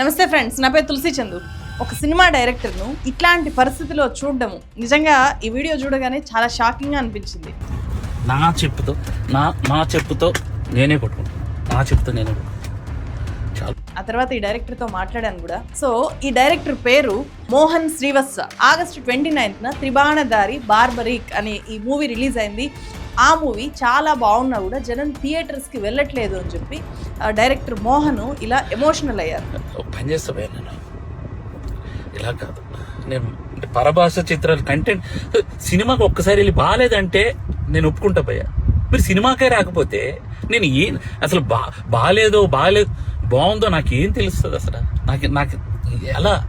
నమస్తే ఫ్రెండ్స్ నా పేరు తులసి చందు. ఒక సినిమా డైరెక్టర్ను ఇట్లాంటి పరిస్థితిలో చూడడము. నిజంగా ఈ వీడియో చూడగానే చాలా షాకింగ్గా అనిపించింది. నా చెప్పుతో నా నా చెప్పుతో నేనే కొట్టుకుంటాను నా చెప్పుతో నేనే చాలా. ఆ తర్వాత ఈ డైరెక్టర్తో మాట్లాడాను కూడా. సో ఈ డైరెక్టర్ పేరు మోహన్ శ్రీవత్స. ఆగస్టు ట్వంటీ నైన్త్న త్రిబాణదారి బార్బరీక్ అనే ఈ మూవీ రిలీజ్ అయింది. ఆ మూవీ చాలా బాగున్నా కూడా జనం థియేటర్స్కి వెళ్ళట్లేదు అని చెప్పి ఆ డైరెక్టర్ మోహన్ ఇలా ఎమోషనల్ అయ్యారు. ఒక పని చేస్తా నేను. ఇలా కాదు. నేను అంటే పరభాష చిత్రాలు కంటెంట్ సినిమాకి ఒక్కసారి వెళ్ళి బాగాలేదంటే నేను ఒప్పుకుంటా పోయా మీరు సినిమాకే రాకపోతే నేను ఏం అసలు బా బాగాలేదో బాగాలేదు బాగుందో నాకేం తెలుస్తుంది అసలు? నాకు నాకు ఎలా?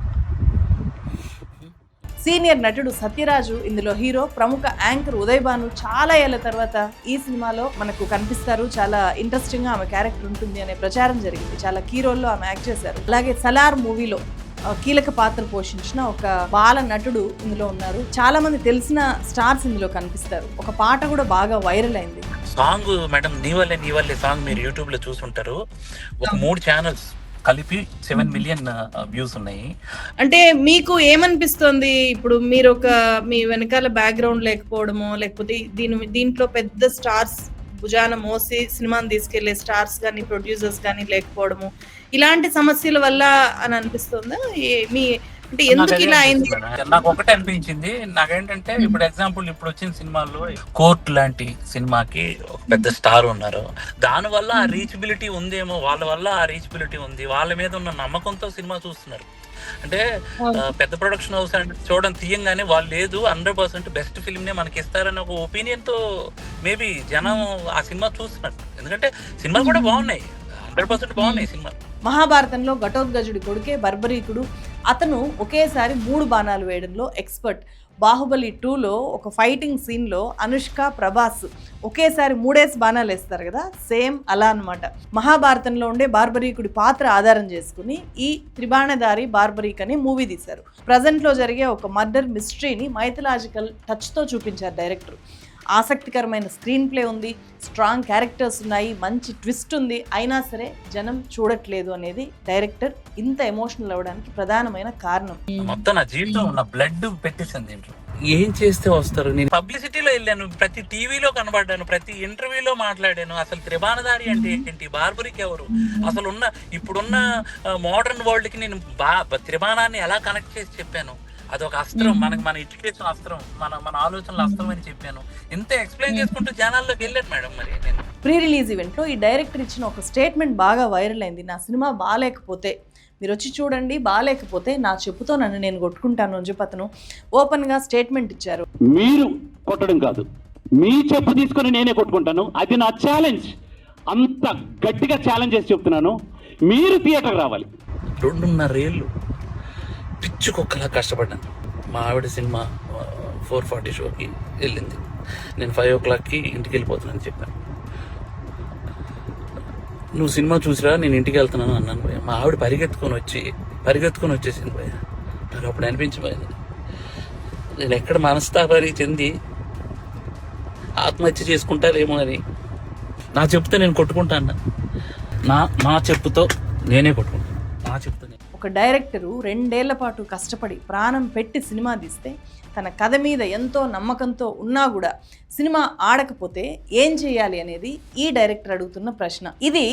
సీనియర్ నటుడు సత్యరాజు ఇందులో హీరో ప్రముఖ యాంకర్ ఉదయ్ భాను చాలా ఏళ్ళ తర్వాత ఈ సినిమాలో మనకు కనిపిస్తారు. చాలా ఇంట్రెస్టింగ్గా ఆమె క్యారెక్టర్ ఉంటుంది అనే ప్రచారం జరిగింది. చాలా కీ రోల్లో ఆమె యాక్ట్ చేశారు. అలాగే సలార్ మూవీలో కీలక పాత్ర పోషించిన ఒక బాల నటుడు ఇందులో ఉన్నారు. చాలా మంది తెలిసిన స్టార్స్ ఇందులో కనిపిస్తారు. ఒక పాట కూడా బాగా వైరల్ అయింది. సాంగ్ మేడం నీవల్లే నీవల్లే నీ సాంగ్ మీరు యూట్యూబ్లో చూసుంటారు. ఒక మూడు ఛానల్స్ కలిపి సెవెన్ మిలియన్ వ్యూస్ ఉన్నాయి. అంటే మీకు ఏమనిపిస్తుంది? ఇప్పుడు మీరు ఒక మీ వెనకాల బ్యాక్గ్రౌండ్ లేకపోవడమో లేకపోతే దీని దీంట్లో పెద్ద స్టార్స్ భుజాన మోసి సినిమాని తీసుకెళ్ళే స్టార్స్ కానీ ప్రొడ్యూసర్స్ కానీ లేకపోవడము ఇలాంటి సమస్యల వల్ల అని అనిపిస్తుందా? మీ అంటే ఎందుకు నాకు ఇలా అయింది. నాకు ఒకటే అనిపించింది. నాకేంటంటే ఇప్పుడు ఎగ్జాంపుల్ ఇప్పుడు వచ్చిన సినిమాల్లో కోర్ట్ లాంటి సినిమాకి ఒక పెద్ద స్టార్ ఉన్నారు. దాని వల్ల ఆ రీచబిలిటీ ఉందేమో వాళ్ళ వల్ల ఆ రీచబిలిటీ ఉంది. వాళ్ళ మీద ఉన్న నమ్మకంతో సినిమా చూస్తున్నారు. అంటే పెద్ద ప్రొడక్షన్ హౌస్ అంటే చూడడం తీయంగానే వాళ్ళు లేదు హండ్రెడ్ పర్సెంట్ బెస్ట్ ఫిల్మ్ నే మనకి ఇస్తారని ఒక ఒపీనియన్తో మేబీ జనం ఆ సినిమా చూస్తున్నారు. ఎందుకంటే సినిమాలు కూడా బాగున్నాయి. హండ్రెడ్ పర్సెంట్ బాగున్నాయి సినిమా మహాభారతంలో ఘటోద్గజుడి కొడుకే బర్బరీకుడు. అతను ఒకేసారి మూడు బాణాలు వేయడంలో ఎక్స్పర్ట్. బాహుబలి టూలో ఒక ఫైటింగ్ సీన్లో అనుష్క ప్రభాస్ ఒకేసారి మూడేసి బాణాలు వేస్తారు కదా? సేమ్ అలా అన్నమాట. మహాభారతంలో ఉండే బార్బరీకుడి పాత్ర ఆధారం చేసుకుని ఈ త్రిబాణధారి బార్బరీక్ అనే మూవీ తీశారు. ప్రజెంట్లో జరిగే ఒక మర్డర్ మిస్టరీని మైథలాజికల్ టచ్తో చూపించారు డైరెక్టర్. ఆసక్తికరమైన స్క్రీన్ ప్లే ఉంది స్ట్రాంగ్ క్యారెక్టర్స్ ఉన్నాయి మంచి ట్విస్ట్ ఉంది. అయినా సరే జనం చూడట్లేదు అనేది డైరెక్టర్ ఇంత ఎమోషనల్ అవ్వడానికి ప్రధానమైన కారణం. మొత్తం నా జీవితం నా బ్లడ్ పెట్టేసాను దీంట్లో. ఏం చేస్తే వస్తారు? నేను పబ్లిసిటీలో వెళ్ళాను ప్రతి టీవీలో కనబడ్డాను ప్రతి ఇంటర్వ్యూలో మాట్లాడాను. అసలు త్రిబాణదారి అంటే ఏంటి? బార్బరికి ఎవరు? అసలు ఉన్న ఇప్పుడున్న మోడర్న్ వరల్డ్కి నేను బా త్రిబాణాన్ని ఎలా కనెక్ట్ చేసి చెప్పాను? అదొక అస్త్రం. మనకి మన ఎడ్యుకేషన్ అస్త్రం. మన మన ఆలోచనల అస్త్రం అని చెప్పాను. ఇంత ఎక్స్ప్లెయిన్ చేసుకుంటూ జనాల్లోకి వెళ్ళాను మేడం మరి నేను. ప్రీ రిలీజ్ ఈవెంట్లో ఈ డైరెక్టర్ ఇచ్చిన ఒక స్టేట్మెంట్ బాగా వైరల్ అయింది. నా సినిమా బాగాలేకపోతే మీరు వచ్చి చూడండి బాగాలేకపోతే నా చెప్పుతో నన్ను నేను కొట్టుకుంటాను అని చెప్పి అతను ఓపెన్గా స్టేట్మెంట్ ఇచ్చారు. మీరు కొట్టడం కాదు. మీ చెప్పు తీసుకొని నేనే కొట్టుకుంటాను. అది నా ఛాలెంజ్ అంత గట్టిగా ఛాలెంజ్ చేసి చెప్తున్నాను. మీరు థియేటర్ రావాలి. రెండున్నర ఏళ్ళు. పిచ్చి కుక్కలా కష్టపడ్డాను మా ఆవిడ సినిమా ఫోర్ ఫార్టీ షోకి వెళ్ళింది. నేను ఫైవ్ ఓ క్లాక్కి ఇంటికి వెళ్ళిపోతున్నాను చెప్పాను. నువ్వు సినిమా చూసిరా నేను ఇంటికి వెళ్తున్నాను అన్నాను భయ్య. మా ఆవిడ పరిగెత్తుకొని వచ్చి పరిగెత్తుకొని వచ్చేసింది భయ్య. నాకు అప్పుడు అనిపించిపోయింది నేను ఎక్కడ మనస్తాపానికి చెంది ఆత్మహత్య చేసుకుంటారేమో అని. నా చెప్తే నేను కొట్టుకుంటాను నా నా చెప్పుతో నేనే కొట్టుకుంటాను నా చెప్తే ఒక డైరెక్టరు రెండేళ్ళ పాటు కష్టపడి ప్రాణం పెట్టి సినిమా తీస్తే తన కథ మీద ఎంతో నమ్మకంతో ఉన్నా కూడా సినిమా ఆడకపోతే ఏం చేయాలి అనేది ఈ డైరెక్టర్ అడుగుతున్న ప్రశ్న. ఇది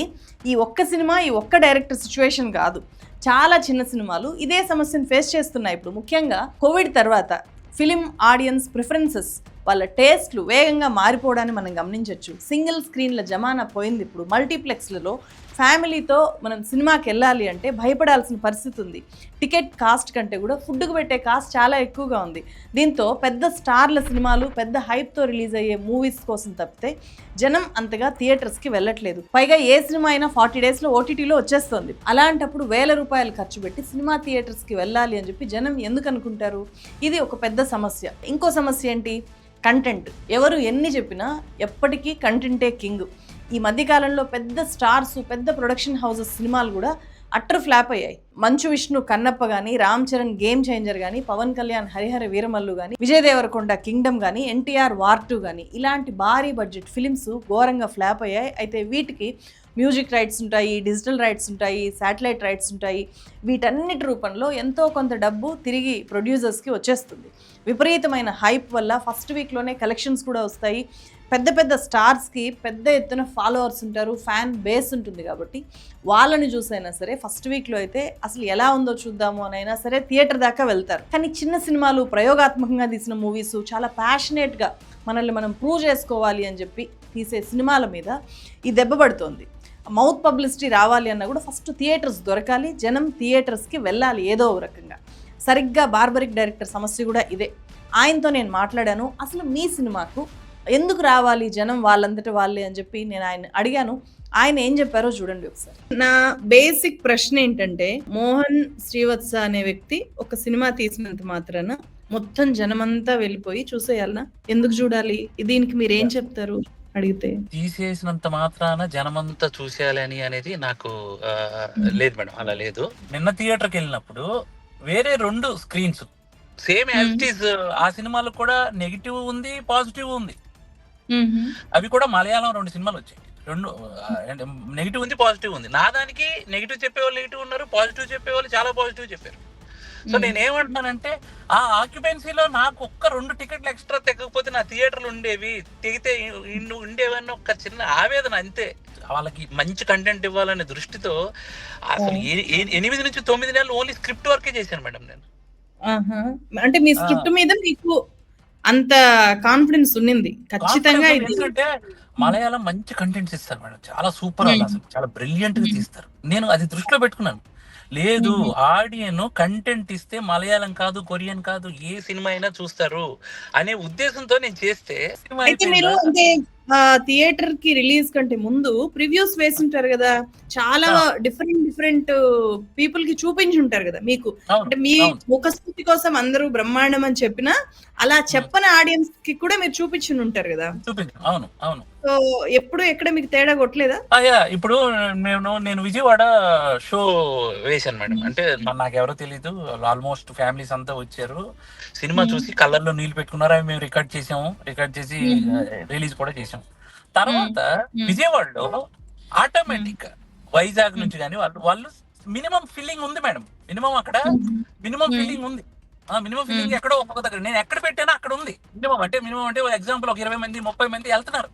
ఈ ఒక్క సినిమా ఈ ఒక్క డైరెక్టర్ సిచ్యువేషన్ కాదు. చాలా చిన్న సినిమాలు ఇదే సమస్యను ఫేస్ చేస్తున్నాయి. ఇప్పుడు ముఖ్యంగా కోవిడ్ తర్వాత ఫిలిం ఆడియన్స్ ప్రిఫరెన్సెస్ వాళ్ళ టేస్ట్లు వేగంగా మారిపోవడాన్ని మనం గమనించవచ్చు సింగిల్ స్క్రీన్ల జమానా పోయింది ఇప్పుడు. మల్టీప్లెక్స్లలో ఫ్యామిలీతో మనం సినిమాకి వెళ్ళాలి అంటే భయపడాల్సిన పరిస్థితి ఉంది. టికెట్ కాస్ట్ కంటే కూడా ఫుడ్కు పెట్టే కాస్ట్ చాలా ఎక్కువగా ఉంది. దీంతో పెద్ద స్టార్ల సినిమాలు పెద్ద హైప్తో రిలీజ్ అయ్యే మూవీస్ కోసం తప్పితే జనం అంతగా థియేటర్స్కి వెళ్ళట్లేదు. పైగా ఏ సినిమా అయినా ఫార్టీ డేస్లో ఓటీటీలో వచ్చేస్తుంది. అలాంటప్పుడు వేల రూపాయలు ఖర్చు పెట్టి సినిమా థియేటర్స్కి వెళ్ళాలి అని చెప్పి జనం ఎందుకు అనుకుంటారు? ఇది ఒక పెద్ద సమస్య. ఇంకో సమస్య ఏంటి? కంటెంట్ ఎవరు ఎన్ని చెప్పినా ఎప్పటికీ కంటెంటే కింగ్ ఈ మధ్యకాలంలో పెద్ద స్టార్స్ పెద్ద ప్రొడక్షన్ హౌసెస్ సినిమాలు కూడా అట్టర్ ఫ్లాప్ అయ్యాయి. మంచు విష్ణు కన్నప్ప కానీ రామ్ చరణ్ గేమ్ చేంజర్ కానీ పవన్ కళ్యాణ్ హరిహర వీరమల్లు కానీ విజయ్ దేవరకొండ కింగ్డమ్ కానీ ఎన్టీఆర్ వార్ టూ కానీ ఇలాంటి భారీ బడ్జెట్ ఫిలిమ్స్ ఘోరంగా ఫ్లాప్ అయ్యాయి. అయితే వీటికి మ్యూజిక్ రైట్స్ ఉంటాయి డిజిటల్ రైట్స్ ఉంటాయి శాటిలైట్ రైట్స్ ఉంటాయి. వీటన్నిటి రూపంలో ఎంతో కొంత డబ్బు తిరిగి ప్రొడ్యూసర్స్కి వచ్చేస్తుంది. విపరీతమైన హైప్ వల్ల ఫస్ట్ వీక్లోనే కలెక్షన్స్ కూడా వస్తాయి. పెద్ద పెద్ద స్టార్స్కి పెద్ద ఎత్తున ఫాలోవర్స్ ఉంటారు ఫ్యాన్ బేస్ ఉంటుంది కాబట్టి వాళ్ళని చూసైనా సరే ఫస్ట్ వీక్లో అయితే అసలు ఎలా ఉందో చూద్దాము అని సరే థియేటర్ దాకా వెళ్తారు. కానీ చిన్న సినిమాలు ప్రయోగాత్మకంగా తీసిన మూవీస్ చాలా ప్యాషనేట్గా మనల్ని మనం ప్రూవ్ చేసుకోవాలి అని చెప్పి తీసే సినిమాల మీద ఈ దెబ్బ పడుతోంది. మౌత్ పబ్లిసిటీ రావాలి అన్నా కూడా ఫస్ట్ థియేటర్స్ దొరకాలి జనం థియేటర్స్కి వెళ్ళాలి ఏదో ఒక రకంగా. సరిగ్గా బార్బరిక్ డైరెక్టర్ సమస్య కూడా ఇదే. ఆయనతో నేను మాట్లాడాను అసలు మీ సినిమాకు ఎందుకు రావాలి జనం వాళ్ళంతటి వాళ్ళే అని చెప్పి నేను ఆయన అడిగాను. ఆయన ఏం చెప్పారో చూడండి ఒకసారి. నా బేసిక్ ప్రశ్న ఏంటంటే మోహన్ శ్రీవత్స అనే వ్యక్తి ఒక సినిమా తీసినంత మాత్రాన మొత్తం జనమంతా వెళ్ళిపోయి చూసేయాలనా? ఎందుకు చూడాలి? దీనికి మీరు ఏం చెప్తారు? అడిగితే? తీసేసినంత మాత్రాన జనమంతా చూసేయాలని అనేది నాకు లేదు మేడం అలా లేదు. నిన్న థియేటర్కి వెళ్ళినప్పుడు వేరే రెండు screens same as it is ఆ సినిమాలో కూడా నెగిటివ్ ఉంది పాజిటివ్ ఉంది. అవి కూడా మలయాళం రెండు సినిమాలు వచ్చాయి. రెండు నెగిటివ్ ఉంది పాజిటివ్ ఉంది. నా దానికి నెగిటివ్ చెప్పేవాళ్ళు నెగిటివ్ ఉన్నారు పాజిటివ్ చెప్పేవాళ్ళు చాలా పాజిటివ్ చెప్పారు. సో. నేను ఏమంటున్నానంటే ఆ ఆక్యుపెన్సీలో నాకు ఒక్క రెండు టికెట్లు ఎక్స్ట్రా తెగకపోతే నా థియేటర్లు ఉండేవి తెగితే ఉండేవన్న ఒక చిన్న ఆవేదన అంతే. వాళ్ళకి మంచి కంటెంట్ ఇవ్వాలనే దృష్టితో అసలు ఎనిమిది నుంచి తొమ్మిది నెలలు ఓన్లీ స్క్రిప్ట్ వర్కే చేశాను మేడం నేను. అంటే మీ స్క్రిప్ట్ మీద మీకు అంత కాన్ఫిడెన్స్ ఉన్నింది. ఖచ్చితంగా ఎందుకంటే మలయాళం మంచి కంటెంట్స్ ఇస్తారు మేడం. చాలా సూపర్. అసలు. చాలా బ్రిలియంట్గా. తీస్తారు. నేను అది దృష్టిలో పెట్టుకున్నాను. లేదు. ఆడియన్ కంటెంట్ ఇస్తే మలయాళం కాదు కొరియన్ కాదు ఏ సినిమా అయినా చూస్తారు అనే ఉద్దేశంతో నేను చేస్తే సినిమా థియేటర్కి రిలీజ్ కంటే ముందు ప్రివ్యూస్ వేసుంటారు కదా చాలా. డిఫరెంట్ డిఫరెంట్ పీపుల్కి చూపించి ఉంటారు కదా మీకు. అంటే మీ. ముఖస్థుతి కోసం అందరూ బ్రహ్మాండం అని చెప్పినా అలా చెప్పని ఆడియన్స్కి కూడా మీరు చూపించి ఉంటారు కదా. అవును అవును. సో ఎప్పుడు ఎక్కడ మీకు తేడా కొట్టలేదా? అయ్యా ఇప్పుడు నేను నేను విజయవాడ షో వేశాను మేడం. అంటే నాకు ఎవరో తెలీదు. ఆల్మోస్ట్ ఫ్యామిలీస్ అంతా వచ్చారు. సినిమా. చూసి కళ్ళల్లో నీళ్ళు పెట్టుకున్నారు. అవి మేము రికార్డ్ చేసాము. రికార్డ్ చేసి. రిలీజ్ కూడా చేసాం. తర్వాత. విజయవాడలో ఆటోమేటిక్ వైజాగ్ నుంచి కానీ వాళ్ళు వాళ్ళు మినిమం ఫీలింగ్ ఉంది మేడం మినిమం అక్కడ మినిమం. ఫీలింగ్ ఉంది మినిమం ఫీలింగ్ Hmm. ఎక్కడో ఒక్కొక్క దగ్గర నేను ఎక్కడ పెట్టానో అక్కడ ఉంది మినిమం అంటే మినిమం అంటే ఎగ్జాంపుల్ ఒక ఇరవై మంది ముప్పై మంది వెళ్తున్నారు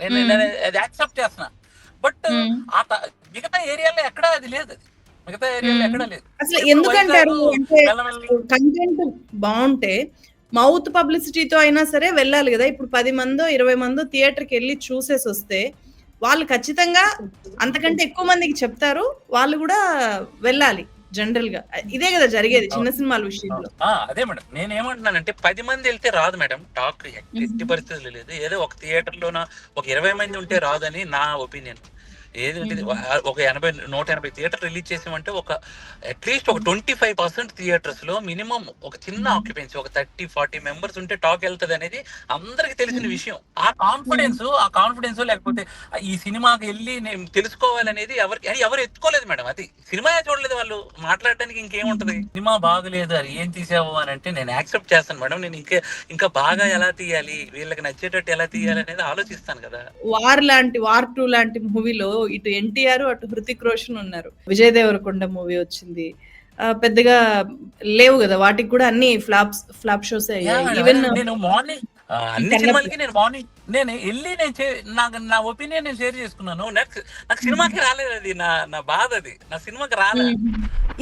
నేను. నేను అది యాక్సెప్ట్ చేస్తున్నా బట్. ఆ మిగతా ఏరియాలో ఎక్కడ అది లేదు అది మిగతా ఏరియాలో. ఎక్కడ లేదు అసలు ఎందుకంటారు కంటెంట్ బాగుంటే మౌత్ పబ్లిసిటీతో అయినా సరే వెళ్ళాలి కదా. ఇప్పుడు పది మందో ఇరవై మందో థియేటర్కి వెళ్ళి చూసేసి వస్తే వాళ్ళు ఖచ్చితంగా అంతకంటే ఎక్కువ మందికి చెప్తారు. వాళ్ళు కూడా వెళ్ళాలి జనరల్గా ఇదే కదా జరిగేది చిన్న సినిమాల విషయంలో. అదే మేడం. నేను ఏమంటున్నానంటే పది మంది వెళ్తే రాదు మేడం. టాక్ ఎట్టి పరిస్థితులు లేదు. ఏదో ఒక థియేటర్ లోన ఒక ఇరవై మంది ఉంటే రాదని నా ఒపీనియన్. ఏదంటే ఒక ఎనభై నూట ఎనభై థియేటర్ రిలీజ్ చేసామంటే ఒక అట్లీస్ట్ ఒక ట్వంటీ ఫైవ్ పర్సెంట్ థియేటర్స్లో మినిమం ఒక చిన్న ఆక్యుపెన్సీ ఒక థర్టీ ఫార్టీ మెంబర్స్ ఉంటే టాక్ వెళ్తది అనేది అందరికి తెలిసిన విషయం. ఆ కాన్ఫిడెన్స్ ఆ కాన్ఫిడెన్స్ లేకపోతే ఈ సినిమాకి వెళ్ళి నేను తెలుసుకోవాలనేది ఎవరికి అది ఎవరు ఎత్తుకోలేదు మేడం. అది సినిమా చూడలేదు వాళ్ళు. మాట్లాడడానికి ఇంకేముంటది? సినిమా బాగలేదు అది. ఏం తీసావు అని అంటే నేను యాక్సెప్ట్ చేస్తాను మేడం. నేను ఇంకా ఇంకా బాగా ఎలా తీయాలి? వీళ్ళకి నచ్చేటట్టు ఎలా తీయాలి అనేది ఆలోచిస్తాను కదా. వార్ లాంటి వార్ టూ లాంటి మూవీలో ఇటు ఎన్టీఆర్ అటు హృతిక్ రోషన్ ఉన్నారు విజయ్ దేవరకొండ మూవీ వచ్చింది ఆ, పెద్దగా లేవు కదా వాటికి కూడా అన్ని ఫ్లాప్స్ ఫ్లాప్ షోస్ అయ్యాయి. ఈవెన్ నేను మార్నింగ్ అన్ని సినిమాలకి నేను మార్నింగ్ నేను వెళ్ళి నేను నాకు నా ఒపీనియన్ నేను షేర్ చేసుకున్నాను. నాకు నాకు సినిమాకి రాలేదు అది. నా నా బాధ అది. నా సినిమాకి రాలేదు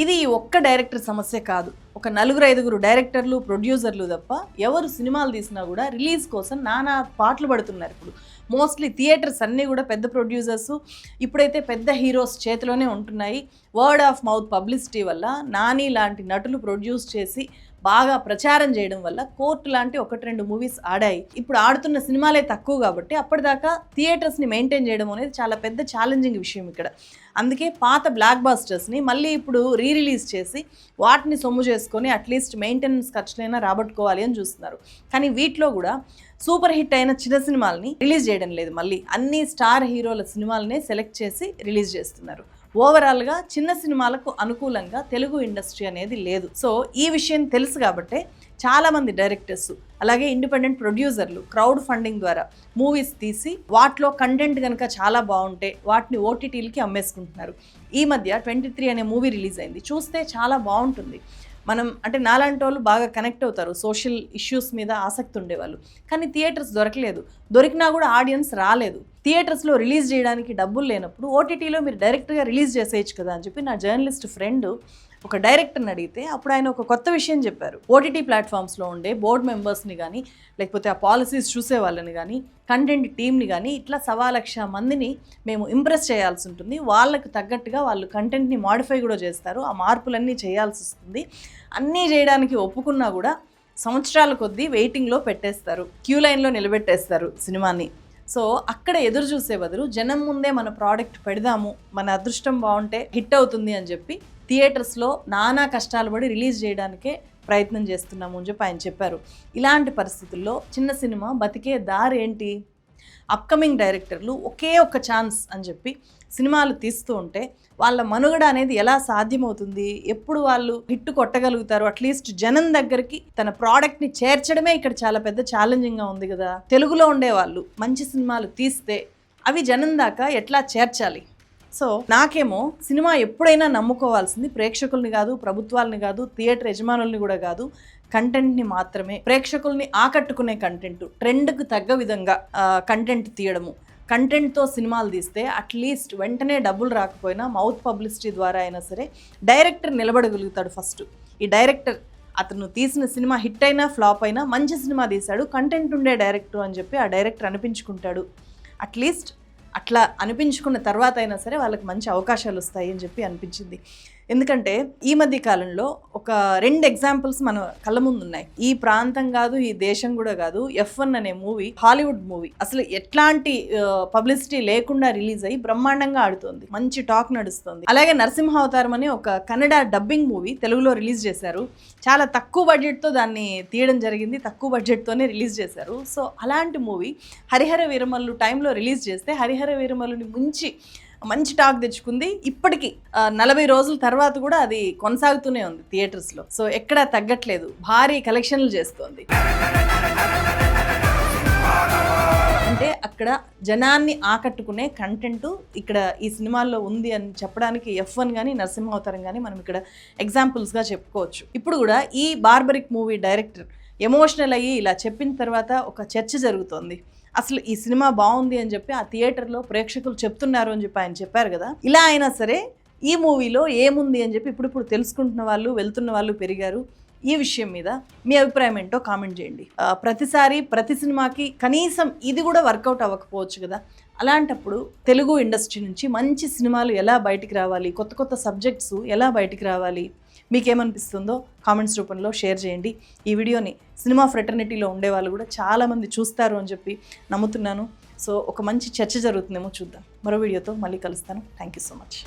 ఇది ఒక్క డైరెక్టర్ సమస్య కాదు. ఒక నలుగురు ఐదుగురు డైరెక్టర్లు ప్రొడ్యూసర్లు తప్ప ఎవరు సినిమాలు తీసినా కూడా రిలీజ్ కోసం నానా పాటలు పడుతున్నారు ఇప్పుడు. మోస్ట్లీ థియేటర్స్ అన్నీ కూడా పెద్ద ప్రొడ్యూసర్స్ ఇప్పుడైతే పెద్ద హీరోస్ చేతిలోనే ఉంటున్నాయి. వర్డ్ ఆఫ్ మౌత్ పబ్లిసిటీ వల్ల నాని లాంటి నటులు ప్రొడ్యూస్ చేసి బాగా ప్రచారం చేయడం వల్ల కోర్టు లాంటి ఒకటి రెండు మూవీస్ ఆడాయి. ఇప్పుడు ఆడుతున్న సినిమాలే తక్కువ కాబట్టి అప్పటిదాకా థియేటర్స్ని మెయింటైన్ చేయడం అనేది చాలా పెద్ద ఛాలెంజింగ్ విషయం ఇక్కడ. అందుకే పాత బ్లాక్ బాస్టర్స్ని మళ్ళీ ఇప్పుడు రీ రిలీజ్ చేసి వాటిని సొమ్ము చేసుకొని అట్లీస్ట్ మెయింటెనెన్స్ ఖర్చులైనా రాబట్టుకోవాలి అని చూస్తున్నారు. కానీ వీటిలో కూడా సూపర్ హిట్ అయిన చిన్న సినిమాలని రిలీజ్ చేయడం లేదు మళ్ళీ. అన్ని స్టార్ హీరోల సినిమాలనే సెలెక్ట్ చేసి రిలీజ్ చేస్తున్నారు. ఓవరాల్గా చిన్న సినిమాలకు అనుకూలంగా తెలుగు ఇండస్ట్రీ అనేది లేదు. సో ఈ విషయం తెలుసు కాబట్టే చాలామంది డైరెక్టర్స్ అలాగే ఇండిపెండెంట్ ప్రొడ్యూసర్లు క్రౌడ్ ఫండింగ్ ద్వారా మూవీస్ తీసి వాటిలో కంటెంట్ కనుక చాలా బాగుంటే వాటిని ఓటీటీలకి అమ్మేసుకుంటున్నారు. ఈ మధ్య ట్వంటీ త్రీ అనే మూవీ రిలీజ్ అయింది. చూస్తే చాలా బాగుంటుంది. మనం అంటే నాలాంటి వాళ్ళు బాగా కనెక్ట్ అవుతారు. సోషల్ ఇష్యూస్ మీద ఆసక్తి ఉండేవాళ్ళు. కానీ థియేటర్స్ దొరకలేదు. దొరికినా కూడా ఆడియన్స్ రాలేదు. థియేటర్స్లో రిలీజ్ చేయడానికి డబ్బులు లేనప్పుడు ఓటీటీలో మీరు డైరెక్ట్గా రిలీజ్ చేసేయచ్చు కదా అని చెప్పి నా జర్నలిస్ట్ ఫ్రెండ్ ఒక డైరెక్టర్ని అడిగితే అప్పుడు ఆయన ఒక కొత్త విషయం చెప్పారు. ఓటీటీ ప్లాట్ఫామ్స్లో ఉండే బోర్డ్ మెంబర్స్ని కానీ లేకపోతే ఆ పాలసీస్ చూసే వాళ్ళని కానీ కంటెంట్ టీమ్ని కానీ ఇట్లా సవా లక్ష మందిని మేము ఇంప్రెస్ చేయాల్సి ఉంటుంది. వాళ్ళకు తగ్గట్టుగా వాళ్ళు కంటెంట్ని మాడిఫై కూడా చేస్తారు. ఆ మార్పులన్నీ చేయాల్సి వస్తుంది. అన్నీ చేయడానికి ఒప్పుకున్నా కూడా సంవత్సరాల కొద్దీ వెయిటింగ్లో పెట్టేస్తారు. క్యూ లైన్లో నిలబెట్టేస్తారు సినిమాని. సో అక్కడ ఎదురు చూసే బదులు జనం ముందే మన ప్రోడక్ట్ పెడదాము మన అదృష్టం బాగుంటే హిట్ అవుతుంది అని చెప్పి థియేటర్స్లో నానా కష్టాలు పడి రిలీజ్ చేయడానికే ప్రయత్నం చేస్తున్నాము అని చెప్పి ఆయన చెప్పారు. ఇలాంటి పరిస్థితుల్లో చిన్న సినిమా బతికే దారి ఏంటి అప్కమింగ్ డైరెక్టర్లు ఒకే ఒక్క ఛాన్స్ అని చెప్పి సినిమాలు తీస్తూ ఉంటే వాళ్ళ మనుగడ అనేది ఎలా సాధ్యమవుతుంది? ఎప్పుడు వాళ్ళు హిట్ కొట్టగలుగుతారు? అట్లీస్ట్ జనం దగ్గరికి తన ప్రోడక్ట్ని చేర్చడమే ఇక్కడ చాలా పెద్ద ఛాలెంజింగ్గా ఉంది కదా? తెలుగులో ఉండేవాళ్ళు మంచి సినిమాలు తీస్తే అవి జనం దాకా ఎట్లా చేర్చాలి? సో నాకేమో సినిమా ఎప్పుడైనా నమ్ముకోవాల్సింది ప్రేక్షకుల్ని కాదు ప్రభుత్వాలని కాదు థియేటర్ యజమానుల్ని కూడా కాదు కంటెంట్ని మాత్రమే. ప్రేక్షకుల్ని ఆకట్టుకునే కంటెంట్ ట్రెండ్కు తగ్గ విధంగా కంటెంట్ తీయడము. కంటెంట్తో సినిమాలు తీస్తే అట్లీస్ట్ వెంటనే డబ్బులు రాకపోయినా మౌత్ పబ్లిసిటీ ద్వారా అయినా సరే డైరెక్టర్ నిలబడగలుగుతాడు ఫస్ట్. ఈ డైరెక్టర్ అతను తీసిన సినిమా హిట్ అయినా ఫ్లాప్ అయినా మంచి సినిమా తీశాడు కంటెంట్ ఉండే డైరెక్టర్ అని చెప్పి ఆ డైరెక్టర్ అనిపించుకుంటాడు. అట్లీస్ట్ అట్లా అనిపించుకున్న తర్వాత అయినా సరే వాళ్ళకి మంచి అవకాశాలు వస్తాయి అని చెప్పి అనిపించింది. ఎందుకంటే ఈ మధ్య కాలంలో ఒక రెండు ఎగ్జాంపుల్స్ మన కళ్ళ ముందు ఉన్నాయి. ఈ ప్రాంతం కాదు ఈ దేశం కూడా కాదు ఎఫ్ వన్ అనే మూవీ హాలీవుడ్ మూవీ అసలు ఎట్లాంటి పబ్లిసిటీ లేకుండా రిలీజ్ అయ్యి బ్రహ్మాండంగా ఆడుతోంది. మంచి టాక్ నడుస్తుంది. అలాగే నరసింహావతారం అనే ఒక కన్నడ డబ్బింగ్ మూవీ తెలుగులో రిలీజ్ చేశారు. చాలా తక్కువ బడ్జెట్తో దాన్ని తీయడం జరిగింది. తక్కువ బడ్జెట్తోనే రిలీజ్ చేశారు. సో అలాంటి మూవీ హరిహర వీరమల్లు టైంలో రిలీజ్ చేస్తే హరిహర వీరమల్లుని ముంచి మంచి టాక్ తెచ్చుకుంది. ఇప్పటికీ నలభై రోజుల తర్వాత కూడా అది కొనసాగుతూనే ఉంది థియేటర్స్లో. సో ఎక్కడా తగ్గట్లేదు. భారీ కలెక్షన్లు చేస్తోంది. అంటే అక్కడ జనాన్ని ఆకట్టుకునే కంటెంట్ ఇక్కడ ఈ సినిమాల్లో ఉంది అని చెప్పడానికి ఎఫ్ వన్ కానీ నరసింహావతారం కానీ మనం ఇక్కడ ఎగ్జాంపుల్స్గా చెప్పుకోవచ్చు. ఇప్పుడు కూడా ఈ బార్బరిక్ మూవీ డైరెక్టర్ ఎమోషనల్ అయ్యి ఇలా చెప్పిన తర్వాత ఒక చర్చ జరుగుతోంది. అసలు ఈ సినిమా బాగుంది అని చెప్పి ఆ థియేటర్లో ప్రేక్షకులు చెప్తున్నారు అని చెప్పి ఆయన చెప్పారు కదా. ఇలా అయినా సరే ఈ మూవీలో ఏముంది అని చెప్పి ఇప్పుడు ఇప్పుడు తెలుసుకుంటున్న వాళ్ళు వెళ్తున్న వాళ్ళు పెరిగారు. ఈ విషయం మీద మీ అభిప్రాయం ఏంటో కామెంట్ చేయండి. ప్రతిసారి ప్రతి సినిమాకి కనీసం ఇది కూడా వర్కౌట్ అవ్వకపోవచ్చు కదా. అలాంటప్పుడు తెలుగు ఇండస్ట్రీ నుంచి మంచి సినిమాలు ఎలా బయటికి రావాలి కొత్త కొత్త సబ్జెక్ట్స్ ఎలా బయటికి రావాలి మీకేమనిపిస్తుందో కామెంట్స్ రూపంలో షేర్ చేయండి. ఈ వీడియోని సినిమా ఫ్రెటర్నిటీలో ఉండే వాళ్ళు కూడా చాలామంది చూస్తారు అని చెప్పి నమ్ముతున్నాను. సో ఒక మంచి చర్చ జరుగుతుందేమో చూద్దాం. మరో వీడియోతో మళ్ళీ కలుస్తాను. Thank you so much